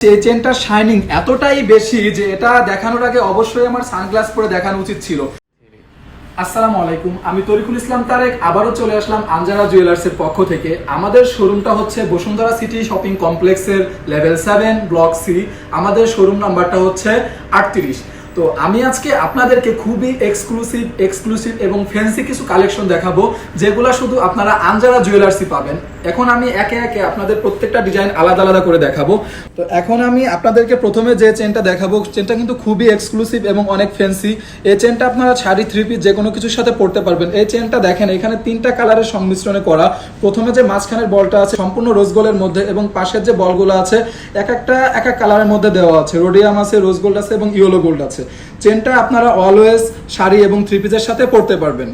এই চেনটার শাইনিং এতটাই বেশি যে এটা দেখানোর আগে অবশ্যই আমার সানগ্লাস পরে দেখানো উচিত ছিল। আসসালামু আলাইকুম, আমি তরিকুল ইসলাম তারেক, আবারও চলে আসলাম আনজারা জুয়েলার্সের পক্ষ থেকে। আমাদের শোরুমটা হচ্ছে বসুন্ধরা সিটি শপিং কমপ্লেক্সের লেভেল সেভেন ব্লক সি আমাদের শোরুম নাম্বারটা হচ্ছে আটত্রিশ। তো আমি আজকে আপনাদেরকে খুবই এক্সক্লুসিভ এক্সক্লুসিভ এবং ফ্যান্সি কিছু কালেকশন দেখাবো, যেগুলা শুধু আপনারা আনজারা জুয়েলার্সই পাবেন। এখন আমি একে একে আপনাদের প্রত্যেকটা ডিজাইন আলাদা আলাদা করে দেখাবো। তো এখন আমি আপনাদেরকে প্রথমে যে চেনটা দেখাবো চেনটা কিন্তু খুবই এক্সক্লুসিভ এবং অনেক ফ্যান্সি এই চেনটা আপনারা শাড়ি থ্রি পিস যে কোনো কিছুর সাথে পড়তে পারবেন। এই চেনটা দেখেন, এখানে তিনটা কালারের সংমিশ্রণে করা। প্রথমে যে মাঝখানের বলটা আছে, সম্পূর্ণ রোজ গোল্ডের মধ্যে এবং পাশের যে বলগুলো আছে, এক একটা, এক এক কালারের মধ্যে দেওয়া আছে। রোডিয়াম আছে রোজ গোল্ড আছে এবং ইয়েলো গোল্ড আছে। চেনটা আপনারা অলওয়েজ শাড়ি এবং থ্রি পিসের সাথে পড়তে পারবেন।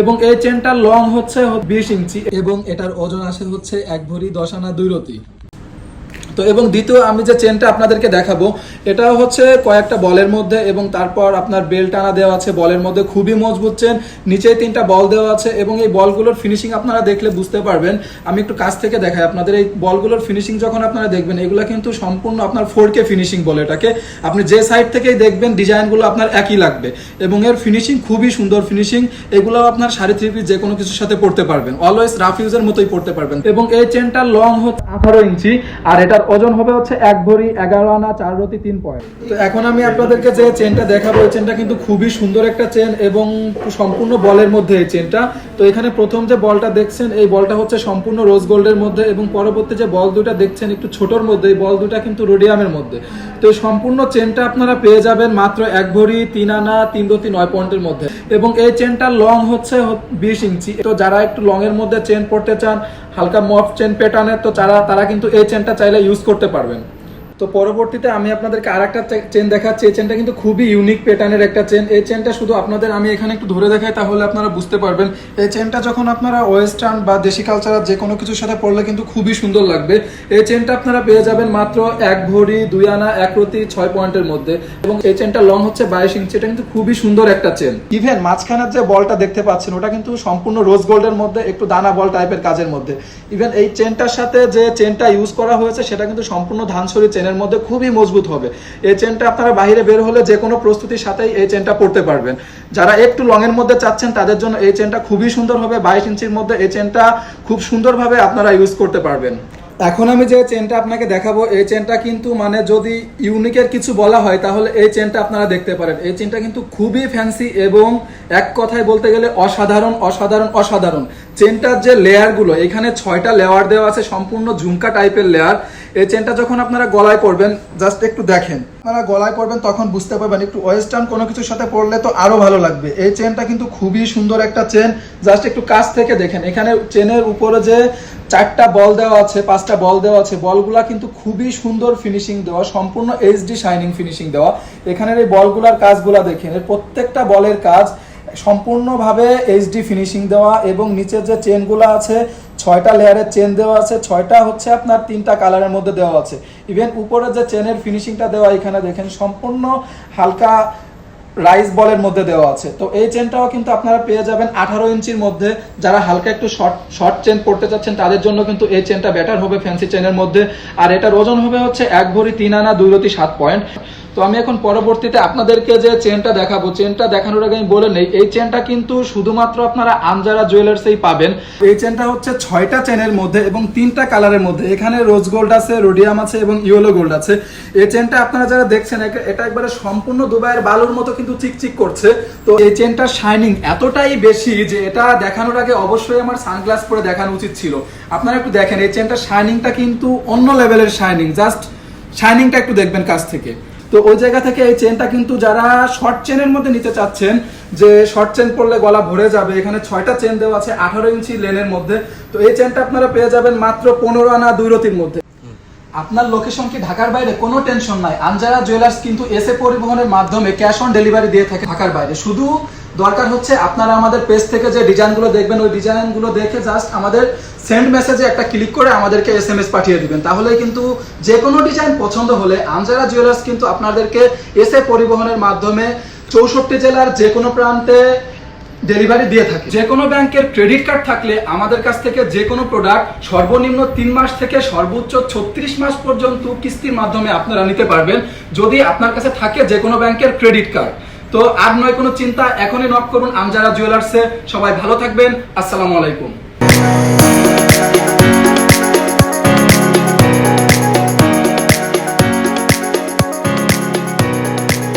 এবং এই চেনটার লং হচ্ছে বিশ ইঞ্চি এবং এটার ওজন আসে হচ্ছে এক ভরি দশ আনা দুই রতি। তো এবং দ্বিতীয় আমি যে চেনটা আপনাদেরকে দেখাবো, এটাও হচ্ছে কয়েকটা বলের মধ্যে এবং তারপর আপনার বেল্ট টানা দেওয়া আছে, বলের মধ্যে খুবই মজবুত চেন নিচে তিনটা বল দেওয়া আছে এবং এই বলগুলোর ফিনিশিং আপনারা দেখলে বুঝতে পারবেন। আমি একটু কাছ থেকে দেখাই, আপনাদের এই বলগুলোর ফিনিশিং যখন আপনারা দেখবেন, এগুলো কিন্তু সম্পূর্ণ আপনার ফোর কে ফিনিশিং বলে এটাকে। আপনি যে সাইড থেকেই দেখবেন, ডিজাইনগুলো আপনার একই লাগবে এবং এর ফিনিশিং খুবই সুন্দর ফিনিশিং এগুলো আপনার সাড়ে থ্রি পিস যে কোনো কিছুর সাথে পড়তে পারবেন। অলওয়েজ রাফ ইউজের মতোই পড়তে পারবেন। এবং এই চেনটা লং হচ্ছে আঠারো ইঞ্চি, আর এটার ওজন হবে হচ্ছে এক ভরি এগারো আনা, চার রতি তিন পয়েন্ট। এখন আমি আপনাদেরকে যে চেনটা দেখাবো, এই চেনটা কিন্তু খুবই সুন্দর একটা চেন এবং সম্পূর্ণ বলের মধ্যে এই চেনটা। তো এখানে প্রথম যে বলটা দেখছেন, এই বলটা হচ্ছে সম্পূর্ণ রোজ গোল্ডের মধ্যে এবং পরবর্তী যে বল দুটা দেখছেন, একটু ছোটর মধ্যে, এই বল দুটা কিন্তু রোডিয়ামের মধ্যে। তো এই সম্পূর্ণ চেনটা আপনারা পেয়ে যাবেন মাত্র এক ভরি, তিন আনা, তিন রতি নয় পয়েন্টের মধ্যে। এবং এই চেনটার লং হচ্ছে বিশ ইঞ্চি। তো যারা একটু লং এর মধ্যে চেন পড়তে চান, হালকা মফ চেন প্যাটার্নের তো তারা তারা কিন্তু এই চেনটা চাইলে ইউজ করতে পারবেন। তো পরবর্তীতে আমি আপনাদেরকে আর একটা চেন দেখাচ্ছি। এই চেনটা কিন্তু খুবই ইউনিক প্যাটার্নের একটা চেন এই চেনটা শুধু আপনাদের আমি এখানে একটু ধরে দেখাই, তাহলে আপনারা বুঝতে পারবেন। এই চেনটা যখন আপনারা ওয়েস্টার্ন বা দেশি কালচার যে কোনো কিছুর সাথে পড়লে কিন্তু খুবই সুন্দর লাগবে। এই চেনটা আপনারা পেয়ে যাবেন মাত্র এক ভরি, দুই আনা, এক প্রতি ছয় পয়েন্টের মধ্যে। এবং এই চেনটা লং হচ্ছে বাইশ ইঞ্চি এটা কিন্তু খুবই সুন্দর একটা চেন ইভেন মাঝখানের যে বলটা দেখতে পাচ্ছেন, ওটা কিন্তু সম্পূর্ণ রোজ গোল্ডের মধ্যে, একটু দানা বল টাইপের কাজের মধ্যে। ইভেন এই চেনটার সাথে যে চেনটা ইউজ করা হয়েছে, সেটা কিন্তু সম্পূর্ণ ধানসরি চেনের মধ্যে খুবই মজবুত হবে। এই চেনটা আপনারা বাইরে বের হলে যে কোনো প্রস্তুতির সাথেই এই চেনটা পড়তে পারবেন। যারা একটু লং এর মধ্যে চাচ্ছেন, তাদের জন্য এই চেনটা খুবই সুন্দর হবে। বাইশ ইঞ্চির মধ্যে এই চেনটা খুব সুন্দরভাবে আপনারা ইউজ করতে পারবেন। এখন আমি যে চেনটা আপনাকে দেখাবো, এই চেনটা কিন্তু মানে যদি ইউনিকের কিছু বলা হয়, তাহলে এই চেনটা আপনারা দেখতে পারেন। এই চেনটা কিন্তু খুবই ফ্যান্সি এবং এক কথায় বলতে গেলে অসাধারণ অসাধারণ অসাধারণ। চেনটার যে লেয়ারগুলো এখানে ছয়টা লেয়ার দেওয়া আছে, সম্পূর্ণ ঝুমকা টাইপের লেয়ার এই চেনটা যখন আপনারা গলায় পরবেন জাস্ট একটু দেখেন। আপনারা গলায় পরবেন তখন বুঝতে পারবেন, একটু ওয়েস্টার্ন কোনো কিছুর সাথে পরলে তো আরও ভালো লাগবে। এই চেনটা কিন্তু খুবই সুন্দর একটা চেন জাস্ট একটু কাছ থেকে দেখেন, এখানে চেনের উপরে যে চারটা বল দেওয়া আছে, পাঁচটা বল দেওয়া আছে বলগুলা কিন্তু খুবই সুন্দর ফিনিশিং দেওয়া, সম্পূর্ণ এইচডি শাইনিং ফিনিশিং দেওয়া। এখানের এই বলগুলার কাজগুলা দেখেন, এর প্রত্যেকটা বলের কাজ সম্পূর্ণভাবে এইচডি ফিনিশিং দেওয়া এবং নিচের যে চেনগুলো আছে, ছয়টা লেয়ারের চেন দেওয়া আছে, ছয়টা হচ্ছে আপনার তিনটা কালারের মধ্যে দেওয়া আছে। ইভেন উপরে যে চেনের ফিনিশিংটা দেওয়া, এখানে দেখেন সম্পূর্ণ হালকা রাইস বলের মধ্যে দেওয়া আছে। তো এই চেনটাও কিন্তু আপনারা পেয়ে যাবেন আঠারো ইঞ্চির মধ্যে। যারা হালকা একটু শর্ট শর্ট চেন পড়তে চাচ্ছেন, তাদের জন্য কিন্তু এই চেনটা বেটার হবে ফ্যান্সি চেনের মধ্যে। আর এটার ওজন হবে হচ্ছে এক ভরি তিন আনা দুই রতি সাত পয়েন্ট তো আমি এখন পরবর্তীতে আপনাদেরকে যে চেনটা দেখাবো, চেনটা দেখানোর আগে আমি বলে নেই, এই চেনটা কিন্তু শুধুমাত্র আপনারা আমজারা জুয়েলার্সেই পাবেন। এই চেনটা হচ্ছে ছয়টা চেনের মধ্যে এবং তিনটা কালারের মধ্যে। এখানে রোজ গোল্ড আছে, রোডিয়াম আছে এবং ইয়েলো গোল্ড আছে। এই চেনটা আপনারা যারা দেখছেন এটা একবারে সম্পূর্ণ দুবাইয়ের বালুর মতো কিন্তু চিকচিক করছে। তো এই চেনটার শাইনিং এতটাই বেশি যে এটা দেখানোর আগে অবশ্যই আমার সানগ্লাস পরে দেখানো উচিত ছিল। আপনারা একটু দেখেন, এই চেনটার শাইনিংটা কিন্তু অন্য লেভেলের শাইনিং জাস্ট শাইনিংটা একটু দেখবেন কাছ থেকে। তো ওই জায়গা থেকে এই চেনটা কিন্তু যারা শর্ট চেনের মধ্যে নিতে চাচ্ছেন, যে শর্ট চেন পরলে গলা ভরে যাবে, এখানে ছয়টা চেন দেওয়া আছে আঠারো ইঞ্চি লেনের মধ্যে। তো এই চেনটা আপনারা পেয়ে যাবেন মাত্র পনেরো আনা দুই রতির মধ্যে। আপনার লোকেশন কি ঢাকার বাইরে? কোনো টেনশন নাই। আনজারা জুয়েলার্স কিন্তু এসে পরিবহনের মাধ্যমে ক্যাশ অন ডেলিভারি দিয়ে থাকে ঢাকার বাইরে। শুধু দরকার হচ্ছে আপনারা আমাদের পেজ থেকে যে ডিজাইনগুলো দেখবেন, ওই ডিজাইনগুলো দেখে জাস্ট আমাদের সেন্ড মেসেজে একটা ক্লিক করে আমাদেরকে এস এম এস পাঠিয়ে দিবেন। তাহলে কিন্তু যে কোনো ডিজাইন পছন্দ হলে আমজারা জুয়েলার্স কিন্তু আপনাদেরকে এসে পরিবহনের মাধ্যমে চৌষট্টি জেলার যে কোনো প্রান্তে ডেলিভারি দিয়ে থাকে। যে কোনো ব্যাংকের ক্রেডিট কার্ড থাকলে আমাদের কাছ থেকে যে কোনো প্রোডাক্ট সর্বনিম্ন তিন মাস থেকে সর্বোচ্চ ছত্রিশ মাস পর্যন্ত কিস্তির মাধ্যমে আপনারা নিতে পারবেন। যদি আপনার কাছে থাকে যে কোনো ব্যাংকের ক্রেডিট কার্ড তো আর নয় কোনো চিন্তা, এখনই নক করুন আমজারা জুয়েলার্সে সবাই ভালো থাকবেন, আসসালামু আলাইকুম।